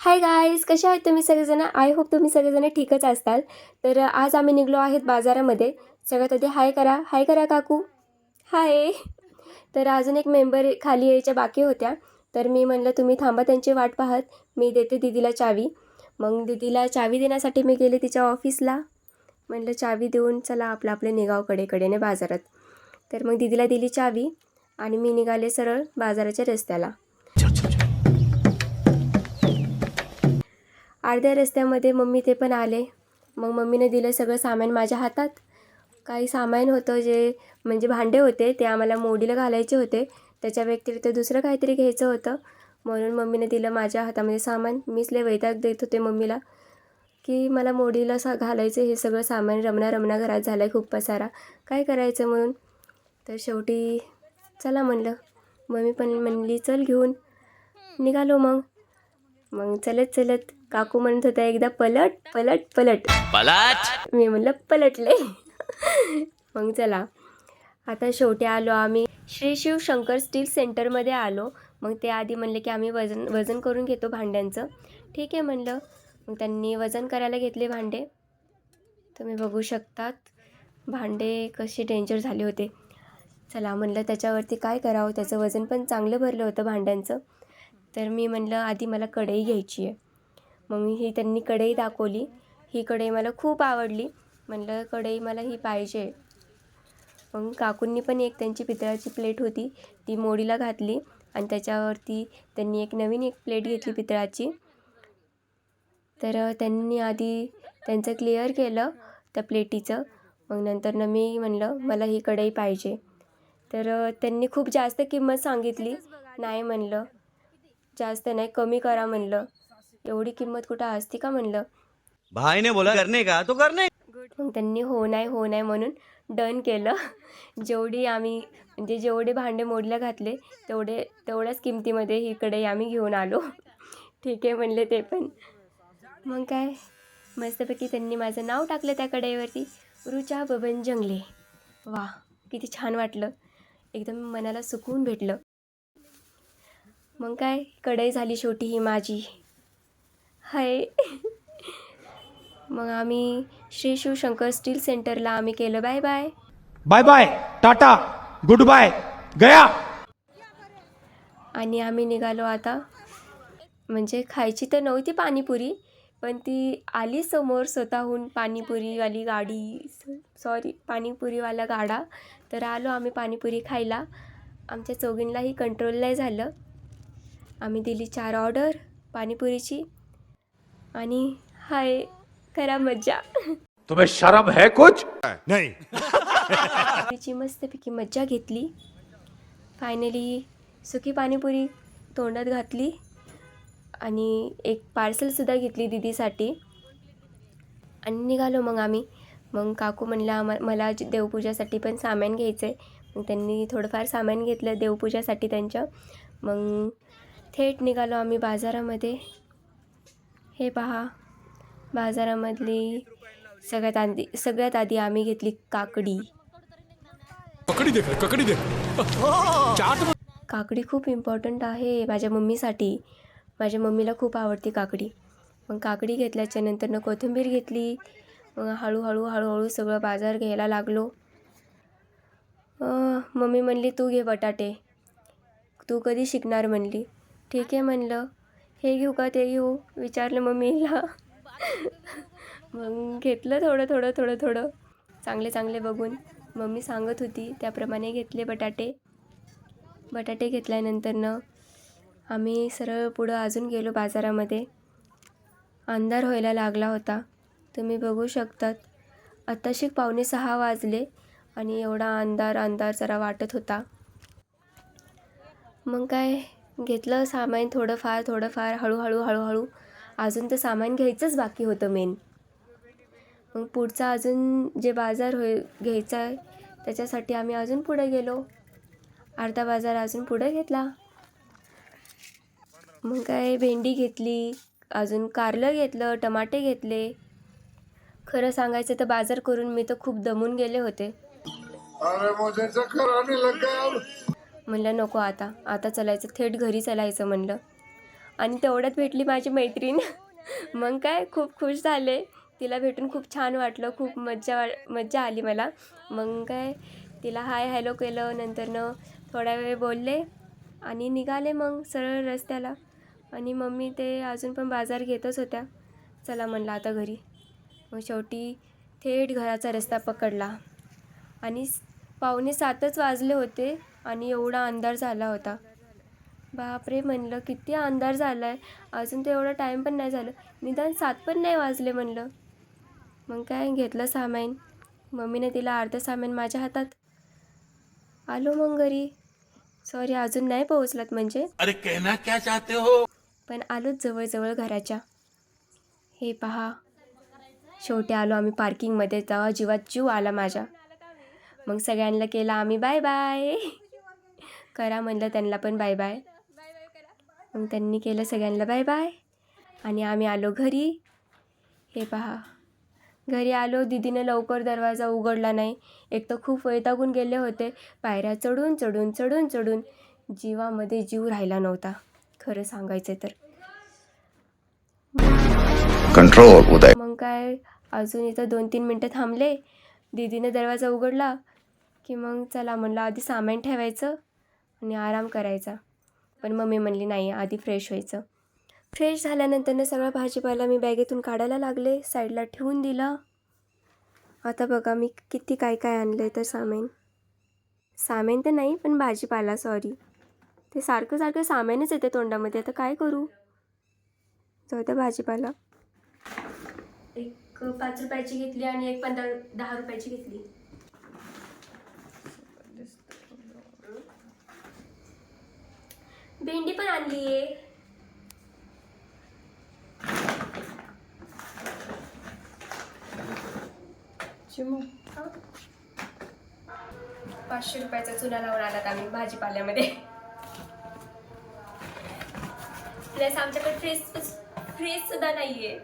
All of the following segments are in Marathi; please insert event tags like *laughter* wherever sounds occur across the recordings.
हाय गाईज कसे आहेत तुम्ही सगळेजण? आय होप तुम्ही सगळेजण ठीकच असताल. तर आज आम्ही निघलो आहेत बाजारामध्ये. सगळ्यात आधी हाय करा. हाय करा काकू. हाय तर अजून एक मेंबर खाली यायच्या बाकी होत्या. तर मी म्हणलं तुम्ही थांबा त्यांची वाट पाहत. मी देते दिदीला चावी. मग दिदीला चावी देण्यासाठी मी गेले तिच्या ऑफिसला म्हणलं चावी देऊन चला आपलं आपले निघाव कडेकडेने बाजारात. तर मग दिदीला दिली चावी आणि मी निघाले सरळ बाजाराच्या रस्त्याला. अर्ध्या रस्त्यामध्ये मम्मी ते पण आले. मग मम्मीने दिलं सगळं सामान माझ्या हातात. काही सामान होतं जे म्हणजे भांडे होते ते आम्हाला मोडीला घालायचे होते. त्याच्या व्यतिरिक्त दुसरं काहीतरी घ्यायचं होतं. म्हणून मम्मीने दिलं माझ्या हातामध्ये सामान. मीच लय वैताग देत होते मम्मीला की मला मोडीला सा घालायचं हे सगळं सामान रमणा रमणा घरात झालं आहे खूप पसारा. काय करायचं म्हणून? तर शेवटी चला म्हणलं. मम्मी पण म्हणली चल घेऊन निघालो मग. मग चलत चलत काकू म्हणत होत्या एकदा पलट पलट पलट. पलट? मी म्हणलं पलटले. मग चला. आता शेवटी आलो आम्ही. श्री शिव शंकर स्टील सेंटरमध्ये आलो. मग ते आधी म्हणले की आम्ही वजन वजन करून घेतो भांड्यांचं. ठीक आहे म्हणलं. मग त्यांनी वजन करायला घेतले भांडे. तुम्ही बघू शकतात भांडे कसे डेंजर झाले होते. चला म्हणलं त्याच्यावरती काय करावं? त्याचं वजन पण चांगलं भरलं होतं भांड्यांचं. तर मी म्हणलं आधी मला कढई घ्यायची आहे. मग ही त्यांनी कढई दाखवली. ही कढई मला खूप आवडली. म्हणलं कढई मला ही पाहिजे. मग काकूंनी पण एक त्यांची पितळाची प्लेट होती ती मोडीला घातली आणि त्याच्यावरती त्यांनी एक नवीन एक प्लेट घेतली पितळाची. तर त्यांनी आधी त्यांचं क्लिअर केलं त्या प्लेटीचं. मग नंतर न मी म्हणलं मला ही कढई पाहिजे. तर त्यांनी खूप जास्त किंमत सांगितली. नाही म्हणलं. जास्त नाही कमी करा म्हणलं. एवढी किंमत कुठं असती का म्हणलं? भाई ने बोला करने का? तो करने मग त्यांनी हो नाही हो नाही म्हणून डन केलं. जेवढी आम्ही म्हणजे जेवढे भांडे मोडल्या घातले तेवढे तेवढ्याच किमतीमध्ये ही कढई आम्ही घेऊन आलो. ठीक आहे म्हणले ते पण. मग काय? मस्तपैकी त्यांनी माझं नाव टाकलं त्या कढईवरती. रुचा बबन जंगले. वा किती छान वाटलं. एकदम मनाला सुकून भेटलं. मग काय? कढई झाली शेवटी ही माझी. हाय. मग आम्ही श्री शिवशंकर स्टील सेंटरला आम्ही केलं. Bye bye. Bye bye. Tata. Good bye. गया. आणि आम्ही निघालो आता. म्हणजे खायची तर नव्हती पाणीपुरी पण ती आली समोर स्वतःहून पाणीपुरीवाली गाडी. सॉरी पाणीपुरीवाला गाडा. तर आलो आम्ही पाणीपुरी खायला. आमच्या चौघींनाही कंट्रोल नाही झालं. आम्ही दिली चार ऑर्डर पाणीपुरीची आणि हाय करा मज्जा. तुम्हें शर्म है कुछ? पाणीपुरीची मस्तपैकी मज्जा घेतली. फायनली सुकी पाणीपुरी तोंडात घातली आणि एक पार्सलसुद्धा घेतली दिदीसाठी. आणि निघालो मग आम्ही. मग काकू म्हणला म मला देवपूजासाठी पण सामान घ्यायचं आहे मग त्यांनी थोडंफार सामान घेतलं देवपूजासाठी त्यांचं. मग थेट निघालो आम्ही बाजारामध्ये. हे पहा बाजारामधली सगळ्यात आधी सगळ्यात आधी आम्ही घेतली काकडी. ककड़ी देख ककड़ी देख. चाट काकडी खूप इम्पॉर्टंट आहे माझ्या मम्मीसाठी. माझ्या मम्मीला खूप आवडते काकडी. मग काकडी घेतल्याच्या नंतरनं कोथिंबीर घेतली. मग हळूहळू हळूहळू सगळं बाजार घ्यायला लागलो. मम्मी म्हणली तू घे बटाटे. तू कधी शिकणार? म्हणली. ठीक आहे म्हणलं. हे घेऊ का? ते घेऊ. विचारलं मम्मीला. मग घेतलं थोडं थोडं थोडं थोडं. चांगले चांगले बघून. मम्मी सांगत होती त्याप्रमाणे घेतले बटाटे. बटाटे घेतल्यानंतरनं आम्ही सरळ पुढं अजून गेलो बाजारामध्ये. अंधार व्हायला लागला होता. तुम्ही बघू शकतात. आत्ताशी पावणे सहा वाजले आणि एवढा अंधार अंधार जरा वाटत होता. मग काय? घेतलं सामान थोडंफार थोडंफार हळूहळू हळूहळू. अजून तर सामान घ्यायचंच बाकी होतं मेन मग पुढचा अजून जे बाजार होय घ्यायचा आहे त्याच्यासाठी आम्ही अजून पुढे गेलो. अर्धा बाजार अजून पुढे घेतला. मग काय भेंडी घेतली अजून कारलं घेतलं टमाटे घेतले. खरं सांगायचं तर बाजार करून मी तर खूप दमून गेले होते. अरे म्हणलं नको आता आता चलायचं थेट घरी चलायचं म्हणलं. आणि तेवढ्यात भेटली माझी मैत्रीण. *laughs* मग काय खूप खुश झाले. तिला भेटून खूप छान वाटलं खूप मज्जा वा- मज्जा आली मला. मग काय तिला हाय हॅलो केलं. नंतरनं थोडा वेळ बोलले आणि निघाले मग सरळ रस्त्याला. आणि मम्मी ते अजून पण बाजार घेतच होत्या. चला म्हणलं आता घरी. मग शेवटी थेट घराचा रस्ता पकडला. आणि पावणे सातच वाजले होते आणि एवढा अंधार झाला होता. बापरे म्हणलं किती अंधार झाला आहे अजून तर एवढा टाईम पण नाही झालं. निदान सात पण नाही वाजले म्हणलं. मग काय घेतलं सामान. मम्मीने तिला अर्धं सामान माझ्या हातात. आलो मग घरी. सॉरी अजून नाही पोहोचलात म्हणजे? अरे कहना क्या चाहते हो? पण आलोच जवळजवळ घराच्या. हे पहा. शेवटी आलो आम्ही पार्किंगमध्ये तेव्हा जीवात जीव आला माझ्या. मग सगळ्यांना केला आम्ही बाय बाय. करा म्हणलं त्यांना पण बाय बाय. मग त्यांनी केलं सगळ्यांना बाय बाय. आणि आम्ही आलो घरी. हे पहा. घरी आलो दिदीनं लवकर दरवाजा उघडला नाही. एक तर खूप वैतागून गेले होते. पायऱ्या चढून चढून चढून चढून जीवामध्ये जीव राहिला नव्हता. खरं सांगायचं तर. कंट्रोल मग काय? अजून इथं दोन तीन मिनटं थांबले. दीदीने दरवाजा उघडला. की मग चला म्हणलं आधी सामान ठेवायचं आणि आराम करायचा. पण मम्मी म्हणली नाही आधी फ्रेश व्हायचं. फ्रेश झाल्यानंतरनं सगळा भाजीपाला मी बॅगेतून काढायला लागले साईडला ठेवून दिलं. आता बघा मी किती काय काय आणलं आहे तर सामान. सामान तर नाही पण भाजीपाला सॉरी ते सारखं सारखं सामानच येते तोंडामध्ये आता काय करू? जाऊ त्या भाजीपाला. एक पाच रुपयाची घेतली आणि एक पंधरा दहा रुपयाची घेतली. भेंडी पण आणली आहे. पाचशे रुपयाचा चुना लावून आलात आम्ही भाजीपाल्यामध्ये. प्लस आमच्याकडे फ्रीज फ्रीज सुद्धा नाहीये.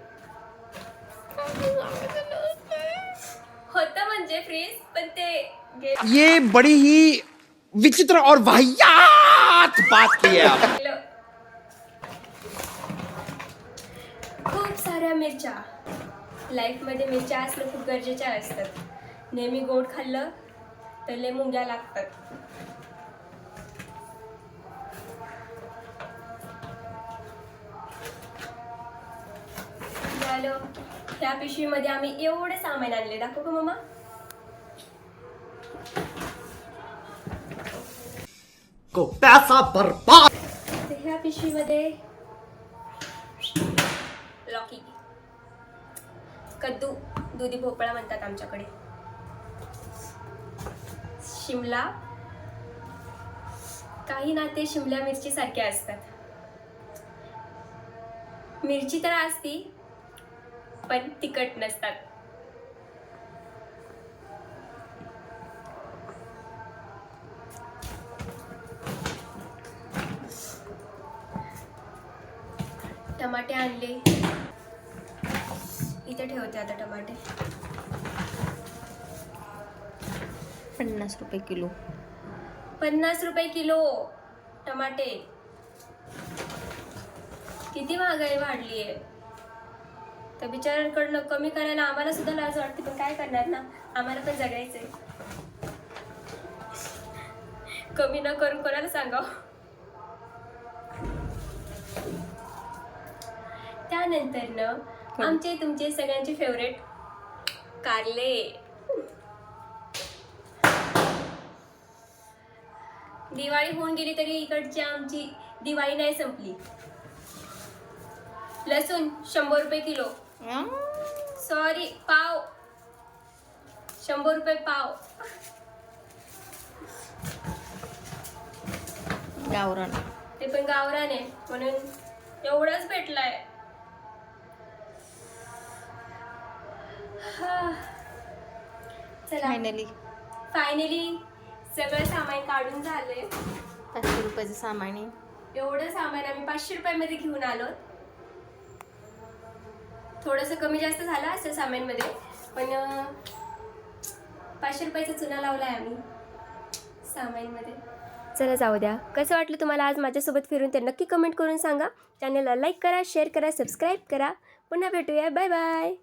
होतं म्हणजे फ्रीज पण ते ये बड़ी ही विचित्र और वाहियात बात की है खूप साऱ्या मिरच्या. लाईफमध्ये मिरच्या असणं खूप गरजेच्या असतात. नेहमी गोड खाल्लं तर लय मुंग्या लागतात. झालं. ह्या पिशवीमध्ये आम्ही एवढे सामान आणले दाखव का मम्मा को बरबाद। ह्या पिशवीमध्ये लॉकी. कद्दू दुधी भोपळा म्हणतात आमच्याकडे. शिमला. काही ना ते शिमला मिरची सारख्या असतात. मिरची तर असती पण तिखट नसतात. टमाटे आणले. इथे ठेवते आता टमाटे. पन्नास रुपये किलो. पन्नास रुपये किलो टमाटे. किती महागाई वाढली आहे. तर बिचाऱ्यांकडनं कमी करायला आम्हाला सुद्धा लाज वाटते पण काय करणार ना? आम्हाला पण जगायचंय. कमी न करून कोणाला सांगाव? त्यानंतरनं आमचे तुमचे सगळ्यांचे फेवरेट कारले. दिवाळी होऊन गेली तरी इकडची आमची दिवाळी नाही संपली. लसूण शंभर रुपये किलो. सॉरी पाव. शंभर रुपये पाव. गावरान. ते पण गावरान आहे म्हणून एवढंच भेटलंय हा. चला फायनली फायनली सगळं सामान काढून झालंय. पाचशे रुपयाचं सामान आहे. एवढं सामान आम्ही पाचशे रुपयामध्ये घेऊन आलो. थोडंसं कमी जास्त झालं असं सामानमध्ये. पण पाचशे रुपयाचा चुना लावलाय आम्ही सामानमध्ये. चला जाऊ द्या. कसं वाटलं तुम्हाला आज माझ्यासोबत फिरून ते नक्की कमेंट करून सांगा. चॅनलला लाईक करा शेअर करा सबस्क्राईब करा. पुन्हा भेटूया. Bye bye